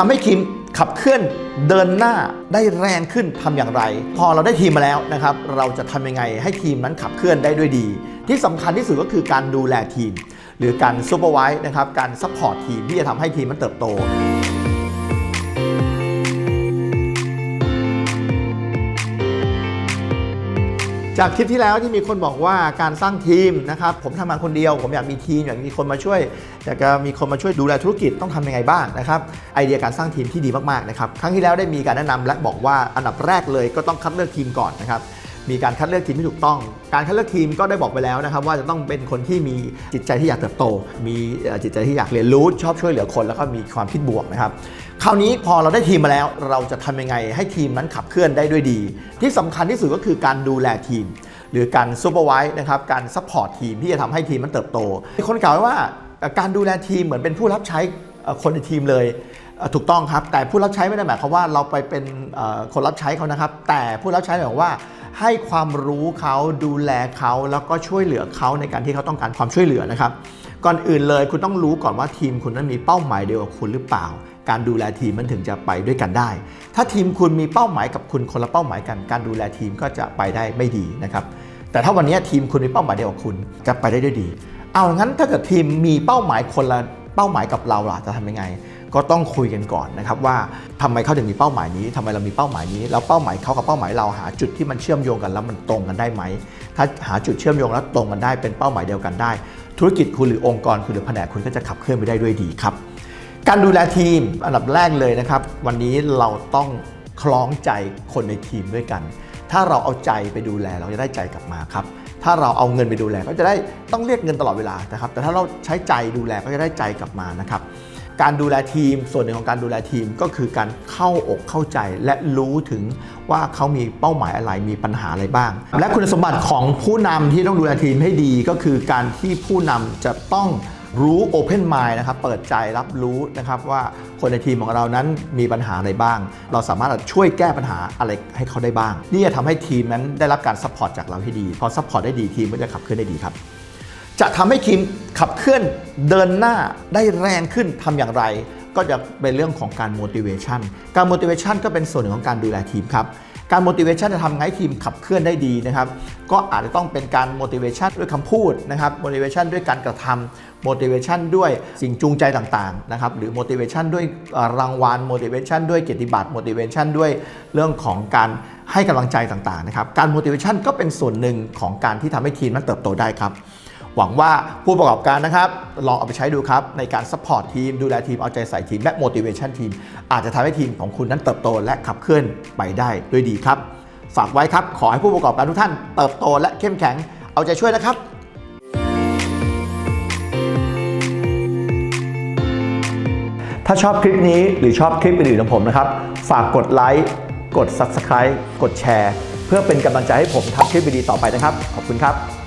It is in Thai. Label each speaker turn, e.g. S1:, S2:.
S1: ทำให้ทีมขับเคลื่อนเดินหน้าได้แรงขึ้นทำอย่างไร พอเราได้ทีมมาแล้วนะครับ เราจะทำยังไงให้ทีมนั้นขับเคลื่อนได้ด้วยดี ที่สำคัญที่สุดก็คือการดูแลทีม หรือการซูเปอร์ไวส์นะครับการซัพพอร์ตทีมที่จะทำให้ทีมมันเติบโต จากคลิปที่แล้วที่มีคนบอกว่าการสร้างทีมนะครับผมทำงานคนเดียว ผมอยากมีทีมอยากมีคนมาช่วยอยากจะมีคนมาช่วยดูแลธุรกิจต้องทำยังไงบ้างนะครับไอเดียการสร้างทีมที่ดีมากๆนะครับครั้งที่แล้วได้มีการแนะนำและบอกว่าอันดับแรกเลยก็ต้องคัดเลือกทีมก่อนนะครับ มีการคัดเลือกทีมที่ถูกต้อง การคัดเลือกทีมก็ได้บอกไปแล้วนะครับว่าจะต้องเป็นคนที่มีจิตใจที่อยากเติบโต มีจิตใจที่อยากเรียนรู้ชอบช่วยเหลือคน แล้วก็มีความคิดบวกนะครับคราวนี้พอเราได้ทีมมาแล้ว เราจะทำยังไงให้ทีมนั้นขับเคลื่อนได้ด้วยดี ที่สำคัญที่สุดก็คือการดูแลทีม หรือการซูเปอร์ไวส์นะครับการซัพพอร์ตทีมที่จะทำให้ทีมมันเติบโตมีคนกล่าวไว้ว่าการดูแลทีมเหมือนเป็นผู้รับใช้คนในทีมเลยถูกต้องครับ แต่ผู้รับใช้ไม่ได้หมายความว่าเราไปเป็นคนรับใช้เขานะครับ แต่ผู้รับใช้หมายความว่า ให้ความรู้เขาดูแลเขาแล้วก็ช่วยเหลือเขาในการที่เขาต้องการความช่วยเหลือนะครับ ก่อนอื่นเลยคุณต้องรู้ก่อนว่าทีมคุณนั้นมีเป้าหมายเดียวกับคุณหรือเปล่า การดูแลทีมมันถึงจะไปด้วยกันได้ ถ้าทีมคุณมีเป้าหมายกับคุณคนละเป้าหมายกัน การดูแลทีมก็จะไปได้ไม่ดีนะครับ แต่ถ้าวันนี้ทีมคุณมีเป้าหมายเดียวกับคุณจะไปได้ด้วยดี เอางั้นถ้าเกิดทีมมีเป้าหมายคนละเป้าหมายกับเราล่ะจะทำยังไงก็ต้องคุยกันก่อนนะครับว่าทำไมเขาถึงมีเป้าหมายนี้ทำไมเรามีเป้าหมายนี้ แล้วเป้าหมายเขากับเป้าหมายเราหาจุดที่มันเชื่อมโยงกันแล้วมันตรงกันได้ไหม ถ้าหาจุดเชื่อมโยงแล้วตรงกันได้เป็นเป้าหมายเดียวกันได้ ธุรกิจคุณหรือองค์กรคุณหรือแผนกคุณก็จะขับเคลื่อนไปได้ด้วยดีครับ การดูแลทีมอันดับแรกเลยนะครับ วันนี้เราต้องคล้องใจคนในทีมด้วยกัน ถ้าเราเอาใจไปดูแลเราจะได้ใจกลับมาครับถ้าเราเอาเงินไปดูแลก็จะได้ต้องเรียกเงินตลอดเวลานะครับ แต่ถ้าเราใช้ใจดูแลก็จะได้ใจกลับมานะครับ การดูแลทีม ส่วนหนึ่งของการดูแลทีมก็คือการเข้าอกเข้าใจและรู้ถึงว่าเขามีเป้าหมายอะไรมีปัญหาอะไรบ้าง และคุณสมบัติของผู้นำที่ต้องดูแลทีมให้ดีก็คือการที่ผู้นำจะต้องรู้ Open Mind นะครับ เปิดใจรับรู้นะครับว่าคนในทีมของเรานั้นมีปัญหาอะไรบ้าง เราสามารถช่วยแก้ปัญหาอะไรให้เขาได้บ้าง นี่จะทำให้ทีมนั้นได้รับการซัพพอร์ตจากเราที่ดี พอซัพพอร์ตได้ดีทีมก็จะขับเคลื่อนได้ดีครับ จะทำให้ทีมขับเคลื่อนเดินหน้าได้แรงขึ้นทำอย่างไร ก็จะเป็นเรื่องของการ motivation การ motivation ก็เป็นส่วนหนึ่งของการดูแลทีมครับการ motivation จะทำให้ทีมขับเคลื่อนได้ดีนะครับ ก็อาจจะต้องเป็นการ motivation ด้วยคำพูดนะครับ motivation ด้วยการกระทำ motivation ด้วยสิ่งจูงใจต่างๆนะครับ หรือ motivation ด้วยรางวัล motivation ด้วยเกียรติบัตร motivation ด้วยเรื่องของการให้กำลังใจต่างๆนะครับ การ motivation ก็เป็นส่วนหนึ่งของการที่ทำให้ทีมนั้นเติบโตได้ครับ หวังว่าผู้ประกอบการนะครับ ลองเอาไปใช้ดูครับ ในการ support ทีม ดูแลทีม เอาใจใส่ทีม และ motivation ทีม อาจจะทำให้ทีมของคุณนั้นเติบโตและขับเคลื่อนไปได้ด้วยดีครับ ฝากไว้ครับ ขอให้ผู้ประกอบการทุกท่านเติบโตและเข้มแข็ง เอาใจช่วยนะครับถ้าชอบคลิปนี้หรือชอบคลิปอื่นๆของผมนะครับ ฝากกดไลค์ กด Subscribe กดแชร์ เพื่อเป็นกำลังใจให้ผมทำคลิปดีๆต่อไปนะครับ ขอบคุณครับ